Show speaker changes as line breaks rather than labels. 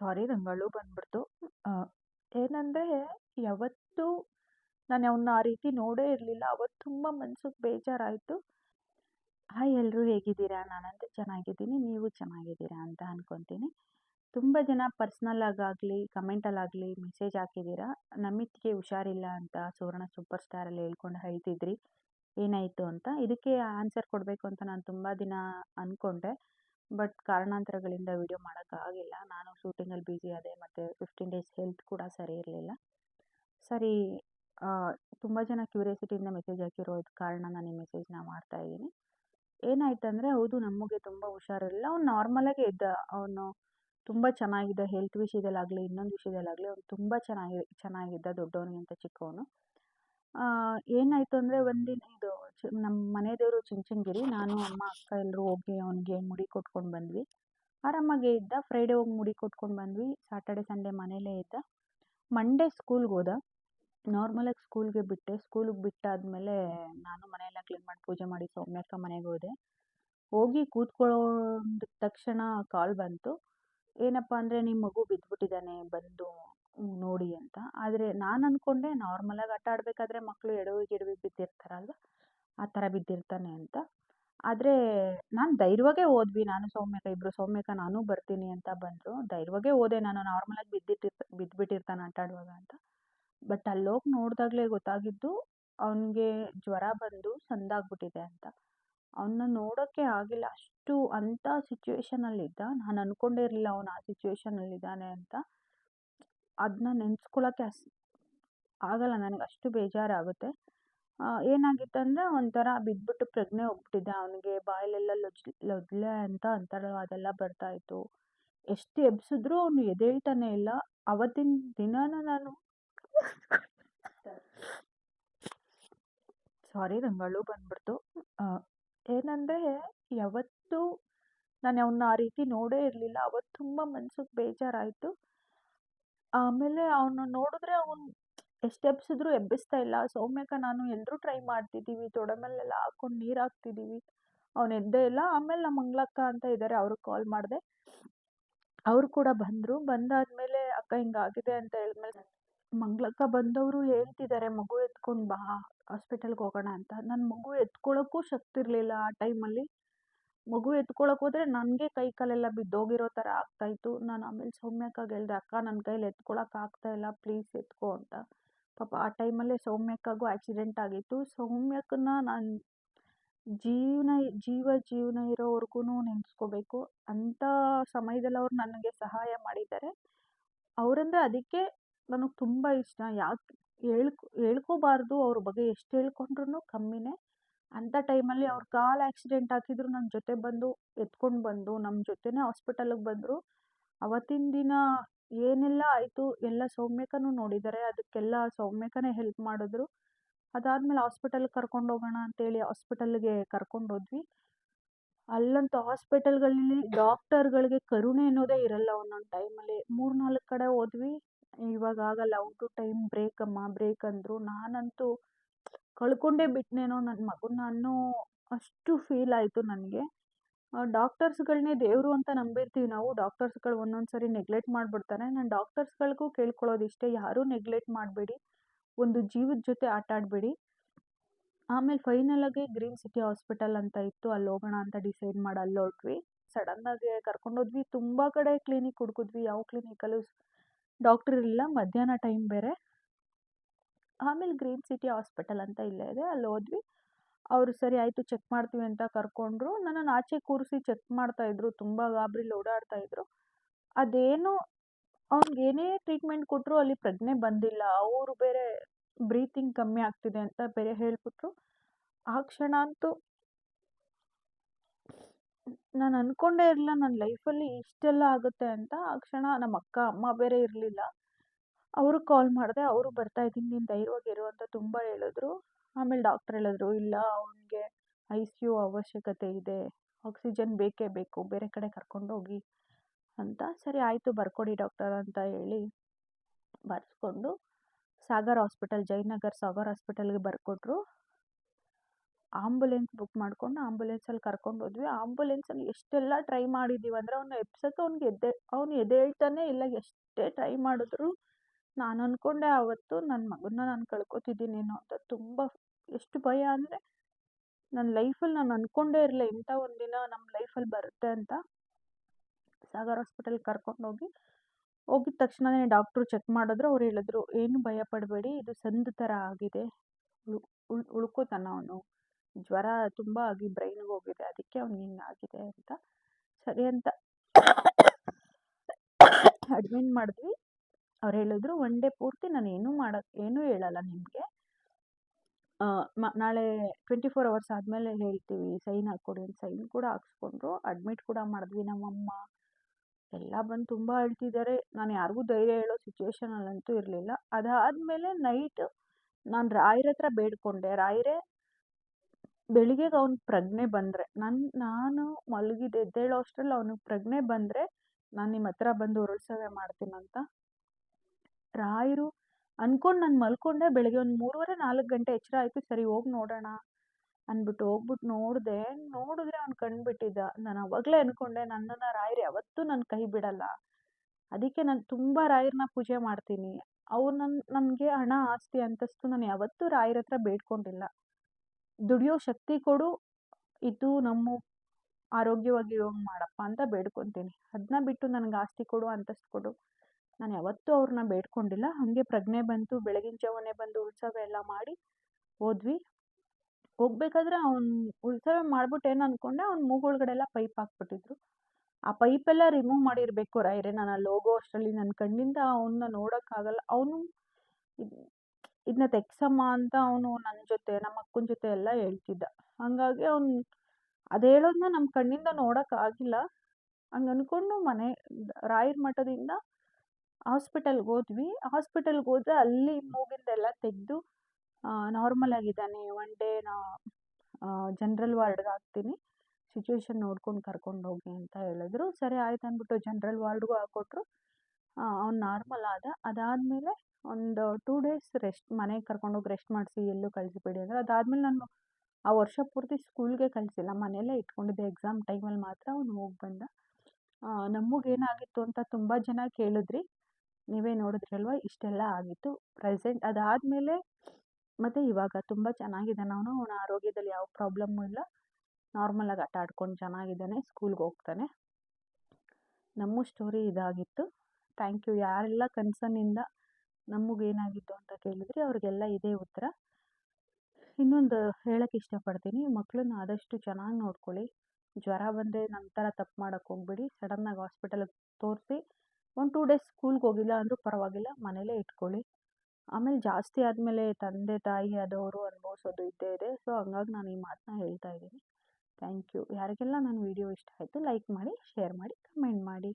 ಸಾರಿ ನಂಗೆ ಅಳು ಬಂದ್ಬಿಡ್ತು ಏನಂದರೆ ಯಾವತ್ತೂ ನಾನು ಅವನ್ನ ಆ ರೀತಿ ನೋಡೇ ಇರಲಿಲ್ಲ. ಅವತ್ತು ತುಂಬ ಮನ್ಸಿಗೆ ಬೇಜಾರಾಯಿತು. ಹಾಯ್ ಎಲ್ಲರೂ ಹೇಗಿದ್ದೀರಾ? ನಾನಂತೂ ಚೆನ್ನಾಗಿದ್ದೀನಿ. ನೀವು ಚೆನ್ನಾಗಿದ್ದೀರಾ? ಅಂತ ಅಂದ್ಕೊತೀನಿ ತುಂಬ ಜನ ಪರ್ಸ್ನಲ್ಲಾಗಲಿ ಕಮೆಂಟಲ್ಲಾಗಲಿ ಮೆಸೇಜ್ ಹಾಕಿದ್ದೀರಾ? ನಮಿತ್ಗೆ ಹುಷಾರಿಲ್ಲ ಅಂತ ಸುವರ್ಣ ಸೂಪರ್ ಸ್ಟಾರಲ್ಲಿ ಹೇಳ್ಕೊಂಡು ಹೇಳ್ತಿದ್ರಿ. ಏನಾಯಿತು ಅಂತ. ಇದಕ್ಕೆ ಆನ್ಸರ್ ಕೊಡಬೇಕು ಅಂತ ನಾನು ತುಂಬ ದಿನ ಅಂದ್ಕೊಂಡೆ ಬಟ್ ಕಾರಣಾಂತರಗಳಿಂದ ವಿಡಿಯೋ ಮಾಡೋಕ್ಕಾಗಿಲ್ಲ ನಾನು ಶೂಟಿಂಗಲ್ಲಿ ಬ್ಯುಸಿ ಆದೆ, ಮತ್ತು ಫಿಫ್ಟೀನ್ ಡೇಸ್ ಹೆಲ್ತ್ ಕೂಡ ಸರಿ ಇರಲಿಲ್ಲ. ಸರಿ ತುಂಬ ಜನ ಕ್ಯೂರಿಯಾಸಿಟಿಯಿಂದ ಮೆಸೇಜ್ ಹಾಕಿರೋದು ಕಾರಣ ನಾನು ಈ ಮೆಸೇಜ್ನ ಮಾಡ್ತಾ ಇದ್ದೀನಿ. ಏನಾಯ್ತಂದರೆ ಹೌದು, ನಮಗೆ ತುಂಬ ಹುಷಾರಿಲ್ಲ ಅವ್ನು ನಾರ್ಮಲಾಗೇ ಇದ್ದ, ಅವನು ತುಂಬ ಚೆನ್ನಾಗಿದ್ದ ಹೆಲ್ತ್ ವಿಷಯದಲ್ಲಾಗಲಿ, ಇನ್ನೊಂದು ವಿಷಯದಲ್ಲಾಗಲಿ, ಅವ್ನು ತುಂಬ ಚೆನ್ನಾಗಿ, ಚೆನ್ನಾಗಿದ್ದ, ದೊಡ್ಡವನಿಗಿಂತ ಚಿಕ್ಕವನು. ಏನಾಯಿತು ಅಂದರೆ ಒಂದಿನ ಇದು ಚ ನಮ್ಮ ಮನೆ ದೇವರು ಚುಂಚನಗಿರಿ ನಾನು, ಅಮ್ಮ, ಅಕ್ಕ ಎಲ್ಲರೂ ಹೋಗಿ ಅವನಿಗೆ ಮುಡಿ ಕೊಟ್ಕೊಂಡು ಬಂದ್ವಿ. ಆರಾಮಾಗೇ ಇದ್ದ ಫ್ರೈಡೇ ಹೋಗಿ ಮುಡಿ ಕೊಟ್ಕೊಂಡು ಬಂದ್ವಿ ಸಾಟರ್ಡೆ ಸಂಡೇ ಮನೇಲೇ ಇದ್ದ. ಮಂಡೇ ಸ್ಕೂಲ್ಗೆ ಹೋದ. ನಾರ್ಮಲಾಗಿ ಸ್ಕೂಲ್ಗೆ ಬಿಟ್ಟೆ. ಸ್ಕೂಲಿಗೆ ಬಿಟ್ಟಾದಮೇಲೆ ನಾನು ಮನೆಯೆಲ್ಲ ಕ್ಲೀನ್ ಮಾಡಿ ಪೂಜೆ ಮಾಡಿ ಸೌಮ್ಯಕ್ಕ ಮನೆಗೆ ಹೋದೆ. ಹೋಗಿ ಕೂತ್ಕೊಳ್ಳೋ ತಕ್ಷಣ ಕಾಲ್ ಬಂತು. ಏನಪ್ಪ ಅಂದರೆ ನಿಮ್ಮ ಮಗು ಬಿದ್ದುಬಿಟ್ಟಿದ್ದಾನೆ ಬಂದು ನೋಡಿ ಅಂತ. ಆದರೆ ನಾನು ಅಂದ್ಕೊಂಡೆ ನಾರ್ಮಲಾಗಿ ಆಟ ಆಡಬೇಕಾದ್ರೆ ಮಕ್ಕಳು ಎಡವಿ ಗಿಡವಿ ಬಿದ್ದಿರ್ತಾರಲ್ವ? ಆ ಥರ ಬಿದ್ದಿರ್ತಾನೆ ಅಂತ. ಆದರೆ ನಾನು ಧೈರ್ಯವಾಗೇ ಹೋದ್ವಿ. ನಾನು ಸೌಮ್ಯಕ ಇಬ್ಬರು ಸೌಮ್ಯಕ, ನಾನು ಬರ್ತೀನಿ ಅಂತ ಬಂದರು. ಧೈರ್ಯವಾಗೇ ಹೋದೆ. ನಾನು ನಾರ್ಮಲಾಗಿ ಬಿದ್ದಿಟ್ಟಿರ್ತ ಬಿದ್ದುಬಿಟ್ಟಿರ್ತಾನೆ ಆಟ ಆಡುವಾಗ ಅಂತ. ಬಟ್ ಅಲ್ಲೋಗಿ ನೋಡಿದಾಗ್ಲೇ ಗೊತ್ತಾಗಿದ್ದು ಅವನಿಗೆ ಜ್ವರ ಬಂದು ಸಂದಾಗ್ಬಿಟ್ಟಿದೆ ಅಂತ. ಅವನ್ನ ನೋಡೋಕ್ಕೆ ಆಗಿಲ್ಲ. ಅಷ್ಟು ಅಂಥ ಸಿಚುವೇಶನಲ್ಲಿದ್ದ ನಾನು ಅಂದ್ಕೊಂಡೇ ಇರಲಿಲ್ಲ ಅವನು ಆ ಸಿಚುವೇಶನಲ್ಲಿದ್ದಾನೆ ಅಂತ. ಅದನ್ನ ನೆನೆಸ್ಕೊಳ್ಳೋಕ್ಕೆ ಅಸ್ ಆಗಲ್ಲ. ನನಗೆ ಅಷ್ಟು ಬೇಜಾರಾಗುತ್ತೆ. ಏನಾಗಿತ್ತಂದರೆ ಒಂಥರ ಬಿದ್ದುಬಿಟ್ಟು ಪ್ರಜ್ಞೆ ಹೋಗ್ಬಿಟ್ಟಿದ್ದ ಅವನಿಗೆ ಬಾಯಲ್ಲೆಲ್ಲ ಲೊಜ್ ಲೊದ್ಲೆ ಅಂತ ಅಂತಾರಲ್ಲ ಅದೆಲ್ಲ ಬರ್ತಾಯಿತ್ತು ಎಷ್ಟು ಎಬ್ಸಿದ್ರೂ ಅವನು ಎದ್ದೇಳ್ತಾನೆ ಇಲ್ಲ. ಅವತ್ತಿನ ದಿನಾನ ನಾನು ಸಾರಿ. ನಂಗೆ ಅಳು ಬಂದ್ಬಿಡ್ತು. ಏನಂದರೆ ಯಾವತ್ತೂ ನಾನು ಅವ್ನ ಆ ರೀತಿ ನೋಡೇ ಇರಲಿಲ್ಲ. ಅವತ್ತು ತುಂಬ ಮನ್ಸಿಗೆ ಬೇಜಾರಾಯಿತು. ಆಮೇಲೆ ಅವನು ನೋಡಿದ್ರೆ ಅವನು ಎಷ್ಟು ಎಬ್ಬಿಸ್ತಾ ಇಲ್ಲ. ಸೌಮ್ಯಕ್ಕ ನಾನು ಎಲ್ಲರೂ ಟ್ರೈ ಮಾಡ್ತಿದ್ದೀವಿ. ತೊಡೆ ಮೇಲೆಲ್ಲ ಹಾಕೊಂಡು ನೀರು ಹಾಕ್ತಿದ್ದೀವಿ ಅವನು ಎದ್ದೇ ಇಲ್ಲ. ಆಮೇಲೆ ನಮ್ಮ ಮಂಗಳಕ್ಕ ಅಂತ ಇದ್ದಾರೆ ಅವ್ರಿಗೆ ಕಾಲ್ ಮಾಡಿದೆ. ಅವರು ಕೂಡ ಬಂದರು. ಬಂದಾದ್ಮೇಲೆ ಅಕ್ಕ ಹಿಂಗಾಗಿದೆ ಅಂತ ಹೇಳಿದ್ಮೇಲೆ ಮಂಗಳಕ್ಕ ಬಂದವರು ಹೇಳ್ತಿದ್ದಾರೆ ಮಗು ಎತ್ಕೊಂಡು ಬಾ. ಹಾಸ್ಪಿಟಲ್ಗೆ ಹೋಗೋಣ ಅಂತ. ನನ್ನ ಮಗು ಎತ್ಕೊಳ್ಳೋಕ್ಕೂ ಶಕ್ತಿ ಇರಲಿಲ್ಲ ಆ ಟೈಮಲ್ಲಿ. ಮಗು ಎತ್ಕೊಳ್ಳೋಕೆ ಹೋದರೆ ನನಗೆ ಕೈ ಕಾಲೆಲ್ಲ ಬಿದ್ದೋಗಿರೋ ಥರ ಆಗ್ತಾಯಿತ್ತು ನಾನು ಆಮೇಲೆ ಸೌಮ್ಯಕ್ಕಾಗಿ ಹೇಳಿದೆ, ಅಕ್ಕ ನನ್ನ ಕೈಲಿ ಎತ್ಕೊಳಕ್ಕೆ ಆಗ್ತಾಯಿಲ್ಲ ಪ್ಲೀಸ್ ಎತ್ಕೊ ಅಂತ. ಪಾಪ ಆ ಟೈಮಲ್ಲೇ ಸೌಮ್ಯಕ್ಕಾಗೂ ಆಕ್ಸಿಡೆಂಟ್ ಆಗಿತ್ತು. ಸೌಮ್ಯಕ್ಕನ್ನ ನಾನು ಜೀವನ, ಜೀವ, ಜೀವನ ಇರೋವರೆಗೂ ನೆನೆಸ್ಕೋಬೇಕು. ಅಂಥ ಸಮಯದಲ್ಲಿ ಅವ್ರು ನನಗೆ ಸಹಾಯ ಮಾಡಿದ್ದಾರೆ. ಅವರಂದ್ರೆ ಅದಕ್ಕೆ ನನಗೆ ತುಂಬ ಇಷ್ಟ. ಯಾಕೆ ಹೇಳ್ಕೊ, ಹೇಳ್ಕೋಬಾರ್ದು ಅವ್ರ ಬಗ್ಗೆ ಎಷ್ಟು ಹೇಳ್ಕೊಂಡ್ರೂ ಕಮ್ಮಿನೇ. ಅಂಥ ಟೈಮಲ್ಲಿ ಅವ್ರ ಕಾಲು ಆ್ಯಕ್ಸಿಡೆಂಟ್ ಆಗಿದ್ರು ನನ್ನ ಜೊತೆ ಬಂದು, ಎತ್ಕೊಂಡು ಬಂದು ನಮ್ಮ ಜೊತೆನೇ ಹಾಸ್ಪಿಟಲಿಗೆ ಬಂದರು. ಅವತ್ತಿನ ದಿನ ಏನೆಲ್ಲ ಆಯಿತು, ಎಲ್ಲ ಸೌಮ್ಯಕ್ಕನೂ ನೋಡಿದ್ದಾರೆ ಅದಕ್ಕೆಲ್ಲ ಸೌಮ್ಯಕ್ಕನೇ ಹೆಲ್ಪ್ ಮಾಡಿದ್ರು. ಅದಾದಮೇಲೆ ಹಾಸ್ಪಿಟಲ್ಗೆ ಕರ್ಕೊಂಡು ಹೋಗೋಣ ಅಂತೇಳಿ ಹಾಸ್ಪಿಟಲ್ಗೆ ಕರ್ಕೊಂಡು ಹೋದ್ವಿ. ಅಲ್ಲಂತೂ ಹಾಸ್ಪಿಟಲ್ಗಳಲ್ಲಿ ಡಾಕ್ಟರ್ಗಳಿಗೆ ಕರುಣೆ ಅನ್ನೋದೇ ಇರಲ್ಲ ಒಂದೊಂದು ಟೈಮಲ್ಲಿ. ಮೂರು ನಾಲ್ಕು ಕಡೆ ಹೋದ್ವಿ. ಇವಾಗ ಆಗಲ್ಲ ಔಟು ಟೈಮ್ ಬ್ರೇಕ್ ಅಮ್ಮ ಬ್ರೇಕ್ ಅಂದರು. ನಾನಂತೂ ಕಳ್ಕೊಂಡೇ ಬಿಟ್ಟನೇನೋ ನನ್ನ ಮಗುನ ಅನ್ನೋ ಅಷ್ಟು ಫೀಲ್ ಆಯಿತು ನನಗೆ. ಡಾಕ್ಟರ್ಸ್ಗಳನ್ನೇ ದೇವರು ಅಂತ ನಂಬಿರ್ತೀವಿ ನಾವು. ಡಾಕ್ಟರ್ಸ್ಗಳು ಒಂದೊಂದು ಸರಿ ನೆಗ್ಲೆಕ್ಟ್ ಮಾಡಿಬಿಡ್ತಾರೆ. ನಾನು ಡಾಕ್ಟರ್ಸ್ಗಳಿಗೂ ಕೇಳ್ಕೊಳ್ಳೋದಿಷ್ಟೇ ಯಾರೂ ನೆಗ್ಲೆಕ್ಟ್ ಮಾಡಬೇಡಿ. ಒಂದು ಜೀವದ ಜೊತೆ ಆಟ ಆಡಬೇಡಿ. ಆಮೇಲೆ ಫೈನಲಾಗಿ ಗ್ರೀನ್ ಸಿಟಿ ಹಾಸ್ಪಿಟಲ್ ಅಂತ ಇತ್ತು. ಅಲ್ಲಿ ಹೋಗೋಣ ಅಂತ ಡಿಸೈಡ್ ಮಾಡಿ ಅಲ್ಲಿ ಹೊರಟ್ವಿ. ಸಡನ್ನಾಗಿ ಕರ್ಕೊಂಡೋದ್ವಿ ತುಂಬ ಕಡೆ ಕ್ಲಿನಿಕ್ ಹುಡುಕಿದ್ವಿ. ಯಾವ ಕ್ಲಿನಿಕಲ್ಲೂ ಡಾಕ್ಟ್ರ್ ಇರಲಿಲ್ಲ, ಮಧ್ಯಾಹ್ನ ಟೈಮ್ ಬೇರೆ. ಆಮೇಲೆ ಗ್ರೀನ್ ಸಿಟಿ ಹಾಸ್ಪಿಟಲ್ ಅಂತ ಇಲ್ಲೇ ಇದೆ, ಅಲ್ಲಿ ಹೋದ್ವಿ. ಅವರು ಸರಿ ಆಯಿತು, ಚೆಕ್ ಮಾಡ್ತೀವಿ ಅಂತ ಕರ್ಕೊಂಡ್ರು. ನನ್ನನ್ನು ಆಚೆ ಕೂರಿಸಿ ಚೆಕ್ ಮಾಡ್ತಾಯಿದ್ರು ತುಂಬ ಗಾಬರಿಲಿ ಓಡಾಡ್ತಾಯಿದ್ರು ಅದೇನು, ಅವ್ನಿಗೆ ಏನೇ ಟ್ರೀಟ್ಮೆಂಟ್ ಕೊಟ್ಟರು ಅಲ್ಲಿ ಪ್ರಜ್ಞೆ ಬಂದಿಲ್ಲ. ಅವರು ಬೇರೆ ಬ್ರೀತಿಂಗ್ ಕಮ್ಮಿ ಆಗ್ತಿದೆ ಅಂತ ಬೇರೆ ಹೇಳಿಬಿಟ್ರು. ಆ ಕ್ಷಣ ಅಂತೂ ನಾನು ಅಂದ್ಕೊಂಡೇ ಇರಲಿಲ್ಲ ನನ್ನ ಲೈಫಲ್ಲಿ ಇಷ್ಟೆಲ್ಲ ಆಗುತ್ತೆ ಅಂತ. ಆ ಕ್ಷಣ ನಮ್ಮ ಅಕ್ಕ, ಅಮ್ಮ ಬೇರೆ ಇರಲಿಲ್ಲ. ಅವ್ರಿಗೆ ಕಾಲ್ ಮಾಡಿದೆ, ಅವರು ಬರ್ತಾ ಇದ್ದೀನಿ, ನೀನು ಧೈರ್ಯವಾಗಿರು ಅಂತ ತುಂಬ ಹೇಳಿದ್ರು. ಆಮೇಲೆ ಡಾಕ್ಟ್ರ್ ಹೇಳಿದ್ರು, ಇಲ್ಲ, ಅವನಿಗೆ ಐ ಸಿ ಯು ಅವಶ್ಯಕತೆ ಇದೆ. ಆಕ್ಸಿಜನ್ ಬೇಕೇ ಬೇಕು. ಬೇರೆ ಕಡೆ ಕರ್ಕೊಂಡೋಗಿ ಅಂತ. ಸರಿ, ಆಯಿತು, ಬರ್ಕೊಡಿ ಡಾಕ್ಟರ್ ಅಂತ ಹೇಳಿ ಬರೆಸ್ಕೊಂಡು ಸಾಗರ್ ಹಾಸ್ಪಿಟಲ್, ಜಯನಗರ್ ಸಾಗರ್ ಹಾಸ್ಪಿಟಲ್ಗೆ ಬರ್ಕೊಟ್ರು. ಆಂಬುಲೆನ್ಸ್ ಬುಕ್ ಮಾಡ್ಕೊಂಡು ಆಂಬುಲೆನ್ಸಲ್ಲಿ ಕರ್ಕೊಂಡು ಹೋದ್ವಿ. ಆಂಬುಲೆನ್ಸಲ್ಲಿ ಎಷ್ಟೆಲ್ಲ ಟ್ರೈ ಮಾಡಿದ್ದೀವಿ ಅಂದರೆ ಅವನು ಎಬ್ಸೋಕ್ಕೆ ಅವ್ನಿಗೆ ಎದ್ದೆ, ಅವ್ನು ಎದ್ದೇಳ್ತಾನೆ ಇಲ್ಲ ಎಷ್ಟೇ ಟ್ರೈ ಮಾಡಿದ್ರು ನಾನು ಅಂದ್ಕೊಂಡೆ ಆವತ್ತು ನನ್ನ ಮಗನ್ನ ನಾನು ಕಳ್ಕೊತಿದ್ದೀನೇನೋ ಅಂತ. ತುಂಬ ಎಷ್ಟು ಭಯ ಅಂದರೆ ನನ್ನ ಲೈಫಲ್ಲಿ ನಾನು ಅಂದ್ಕೊಂಡೇ ಇರಲಿಲ್ಲ ಇಂಥ ಒಂದಿನ ನಮ್ಮ ಲೈಫಲ್ಲಿ ಬರುತ್ತೆ ಅಂತ. ಸಾಗರ್ ಹಾಸ್ಪಿಟಲ್ಗೆ ಕರ್ಕೊಂಡೋಗಿ ಹೋಗಿದ ತಕ್ಷಣನೇ ಡಾಕ್ಟ್ರು ಚೆಕ್ ಮಾಡಿದ್ರು. ಅವ್ರು ಹೇಳಿದ್ರು, ಏನು ಭಯ ಪಡಬೇಡಿ ಇದು ಸಂದ್ ಥರ ಆಗಿದೆ. ಉಳ್ ಉಳ್ ಉಳ್ಕೋತಾನ ಅವನು. ಜ್ವರ ತುಂಬ ಆಗಿ ಬ್ರೈನ್ಗೆ ಹೋಗಿದೆ, ಅದಕ್ಕೆ ಅವ್ನಿಗೆ ಹಿಂಗೆ ಆಗಿದೆ ಅಂತ. ಸರಿ ಅಂತ ಅಡ್ಮಿಟ್ ಮಾಡಿದ್ವಿ. ಅವ್ರು ಹೇಳಿದ್ರು ಒನ್ ಡೇ ಪೂರ್ತಿ ನಾನು ಏನೂ ಮಾಡೋಕ್ಕೆ ಏನೂ ಹೇಳಲ್ಲ ನಿಮಗೆ. ನಾಳೆ ಟ್ವೆಂಟಿ ಫೋರ್ ಅವರ್ಸ್ ಆದಮೇಲೆ ಹೇಳ್ತೀವಿ ಸೈನ್ ಹಾಕ್ಕೊಡಿ ಅಂತ ಸೈನ್ ಕೂಡ ಹಾಕ್ಸ್ಕೊಂಡ್ರು. ಅಡ್ಮಿಟ್ ಕೂಡ ಮಾಡಿದ್ವಿ ನಮ್ಮಮ್ಮ. ಎಲ್ಲ ಬಂದು ತುಂಬ ಅಳ್ತಿದ್ದಾರೆ ನಾನು ಯಾರಿಗೂ ಧೈರ್ಯ ಹೇಳೋ ಸಿಚುವೇಶನಲ್ಲಂತೂ ಇರಲಿಲ್ಲ. ಅದಾದಮೇಲೆ ನೈಟ್ ನಾನು ರಾಯರ ಹತ್ರ ಬೇಡ್ಕೊಂಡೆ. ರಾಯರೇ ಬೆಳಿಗ್ಗೆಗೆ ಅವ್ನ ಪ್ರಜ್ಞೆ ಬಂದರೆ ನನ್ನ ನಾನು ಮಲಗಿದ್ದು ಎದ್ದೇಳೋ ಅಷ್ಟರಲ್ಲಿ ಅವ್ನಿಗೆ ಪ್ರಜ್ಞೆ ಬಂದರೆ, ನಾನು ನಿಮ್ಮ ಹತ್ರ ಬಂದು ಉರುಳು ಮಾಡ್ತೀನಂತ ರಾಯರು ಅಂದ್ಕೊಂಡು ನಾನು ಮಲ್ಕೊಂಡೆ ಬೆಳಗ್ಗೆ ಒಂದು ಮೂರುವರೆ, ನಾಲ್ಕು ಗಂಟೆ ಎಚ್ಚರ ಆಯಿತು, ಸರಿ ಹೋಗಿ ನೋಡೋಣ ಅಂದ್ಬಿಟ್ಟು ಹೋಗ್ಬಿಟ್ಟು ನೋಡಿದೆ, ನೋಡಿದ್ರೆ ಅವ್ನು ಕಂಡುಬಿಟ್ಟಿದ್ದ ನಾನು ಅವಾಗಲೇ ಅಂದ್ಕೊಂಡೆ ನನ್ನನ್ನು ರಾಯರು ಯಾವತ್ತೂ ನನ್ನ ಕೈ ಬಿಡಲ್ಲ. ಅದಕ್ಕೆ ನಾನು ತುಂಬ ರಾಯರನ್ನ ಪೂಜೆ ಮಾಡ್ತೀನಿ. ಅವ್ರು ನನ್ನ ನನಗೆ ಹಣ, ಆಸ್ತಿ, ಅಂತಸ್ತು ನಾನು ಯಾವತ್ತೂ ರಾಯರ ಹತ್ರ ಬೇಡ್ಕೊಂಡಿಲ್ಲ. ದುಡಿಯೋ ಶಕ್ತಿ ಕೊಡು, ಇದು ನಮ್ಮ ಆರೋಗ್ಯವಾಗಿರೋಂಗೆ ಮಾಡಪ್ಪ ಅಂತ ಬೇಡ್ಕೊತೀನಿ. ಅದನ್ನ ಬಿಟ್ಟು ನನಗೆ ಆಸ್ತಿ ಕೊಡು, ಅಂತಸ್ತು ಕೊಡು. ನಾನು ಯಾವತ್ತೂ ಅವ್ರನ್ನ ಬೇಡ್ಕೊಂಡಿಲ್ಲ. ಹಾಗೆ ಪ್ರಜ್ಞೆ ಬಂತು, ಬೆಳಗಿನ ಜಾವನೇ ಬಂದು ಉತ್ಸವ ಎಲ್ಲ ಮಾಡಿ ಹೋದ್ವಿ. ಹೋಗ್ಬೇಕಾದ್ರೆ ಅವ್ನು ಉತ್ಸವ ಮಾಡ್ಬಿಟ್ಟು ಏನು ಅಂದ್ಕೊಂಡೆ ಅವ್ನ ಎಲ್ಲ ಪೈಪ್ ಹಾಕ್ಬಿಟ್ಟಿದ್ರು. ಆ ಪೈಪೆಲ್ಲ ರಿಮೂವ್ ಮಾಡಿರಬೇಕು ರಾಯರೇ ನಾನು ಅಲ್ಲಿ ಹೋಗೋ ಅಷ್ಟರಲ್ಲಿ ನನ್ನ ಕಣ್ಣಿಂದ ಅವನ್ನ ನೋಡೋಕ್ಕಾಗಲ್ಲ. ಅವನು ಇದನ್ನ ತೆಗ್ಸಮ್ಮ ಅಂತ ಅವನು ನನ್ನ ಜೊತೆ ನಮ್ಮ ಅಕ್ಕನ ಜೊತೆ ಎಲ್ಲ ಹೇಳ್ತಿದ್ದ. ಹಾಗಾಗಿ ಅವ್ನು ಅದು ಹೇಳೋದನ್ನ ನಮ್ಮ ಕಣ್ಣಿಂದ ನೋಡೋಕ್ಕಾಗಿಲ್ಲ ಹಂಗೆ ಅಂದ್ಕೊಂಡು ಮನೆ, ರಾಯರ ಮಠದಿಂದ ಹಾಸ್ಪಿಟಲ್ಗೆ ಹೋದ್ವಿ. ಹಾಸ್ಪಿಟಲ್ಗೆ ಹೋದ್ರೆ ಅಲ್ಲಿ ಮೂಗಿಂದೆಲ್ಲ ತೆಗೆದು ನಾರ್ಮಲ್ ಆಗಿದ್ದಾನೆ. ಒನ್ ಡೇ ನಾ ಜನ್ರಲ್ ವಾರ್ಡ್ಗೆ ಹಾಕ್ತೀನಿ. ಸಿಚುವೇಶನ್ ನೋಡ್ಕೊಂಡು ಕರ್ಕೊಂಡು ಹೋಗಿ ಅಂತ ಹೇಳಿದ್ರು. ಸರಿ, ಆಯ್ತು ಅಂದ್ಬಿಟ್ಟು ಜನ್ರಲ್ ವಾರ್ಡ್ಗೂ ಹಾಕ್ಕೊಟ್ರು ಅವ್ನು ನಾರ್ಮಲ್ ಆದ. ಅದಾದಮೇಲೆ ಒಂದು ಟೂ ಡೇಸ್ ರೆಸ್ಟ್ ಮನೆಗೆ ಕರ್ಕೊಂಡೋಗಿ ರೆಸ್ಟ್ ಮಾಡಿಸಿ, ಎಲ್ಲೂ ಕಳಿಸ್ಬೇಡಿ ಅಂದರೆ ಅದಾದಮೇಲೆ ನಾನು ಆ ವರ್ಷ ಪೂರ್ತಿ ಸ್ಕೂಲ್ಗೆ ಕಳಿಸಿಲ್ಲ. ಮನೆಯಲ್ಲೇ ಇಟ್ಕೊಂಡಿದ್ದೆ ಎಕ್ಸಾಮ್ ಟೈಮಲ್ಲಿ ಮಾತ್ರ ಅವ್ನು ಹೋಗಿ ಬಂದ. ನಮಗೇನಾಗಿತ್ತು ಅಂತ ತುಂಬ ಜನ ಕೇಳಿದ್ರಿ. ನೀವೇ ನೋಡಿದ್ರಲ್ವ? ಇಷ್ಟೆಲ್ಲ ಆಗಿತ್ತು. ಪ್ರೆಸೆಂಟ್ ಅದಾದಮೇಲೆ ಮತ್ತು ಇವಾಗ ತುಂಬ ಚೆನ್ನಾಗಿದ್ದಾನೆ ಅವನು. ಅವನ ಆರೋಗ್ಯದಲ್ಲಿ ಯಾವ ಪ್ರಾಬ್ಲಮ್ಮು ಇಲ್ಲ. ನಾರ್ಮಲಾಗಿ ಆಟ ಆಡ್ಕೊಂಡು ಚೆನ್ನಾಗಿದ್ದಾನೆ. ಸ್ಕೂಲ್ಗೆ ಹೋಗ್ತಾನೆ. ನಮ್ಮ ಸ್ಟೋರಿ ಇದಾಗಿತ್ತು. Thank you. ಯಾರೆಲ್ಲ ಕನ್ಸರ್ನಿಂದ ನಮಗೇನಾಗಿತ್ತು ಅಂತ ಕೇಳಿದರೆ ಅವ್ರಿಗೆಲ್ಲ ಇದೇ ಉತ್ತರ. ಇನ್ನೊಂದು ಹೇಳಕ್ಕೆ ಇಷ್ಟಪಡ್ತೀನಿ ಮಕ್ಕಳನ್ನ ಆದಷ್ಟು ಚೆನ್ನಾಗಿ ನೋಡ್ಕೊಳ್ಳಿ. ಜ್ವರ ಬಂದರೆ ನಂತರ ತಪ್ಪು ಮಾಡೋಕ್ಕೆ ಹೋಗ್ಬೇಡಿ. ಸಡನ್ನಾಗಿ ಹಾಸ್ಪಿಟಲ್ಗೆ ತೋರಿಸಿ ಒಂದು ಟೂ ಡೇಸ್ ಸ್ಕೂಲ್ಗೆ ಹೋಗಿಲ್ಲ ಅಂದರೂ ಪರವಾಗಿಲ್ಲ, ಮನೇಲೇ ಇಟ್ಕೊಳ್ಳಿ. ಆಮೇಲೆ ಜಾಸ್ತಿ ಆದಮೇಲೆ ತಂದೆ, ತಾಯಿ ಆದವರು ಅನುಭವಿಸೋದು ಇದ್ದೇ ಇದೆ. ಸೊ ಹಂಗಾಗಿ ನಾನು ಈ ಮಾತನ್ನ ಹೇಳ್ತಾ ಇದ್ದೀನಿ. Thank you. ಯಾರಿಗೆಲ್ಲ ನನ್ನ ವೀಡಿಯೋ ಇಷ್ಟ ಆಯಿತು, ಲೈಕ್ ಮಾಡಿ, ಶೇರ್ ಮಾಡಿ, ಕಮೆಂಟ್ ಮಾಡಿ.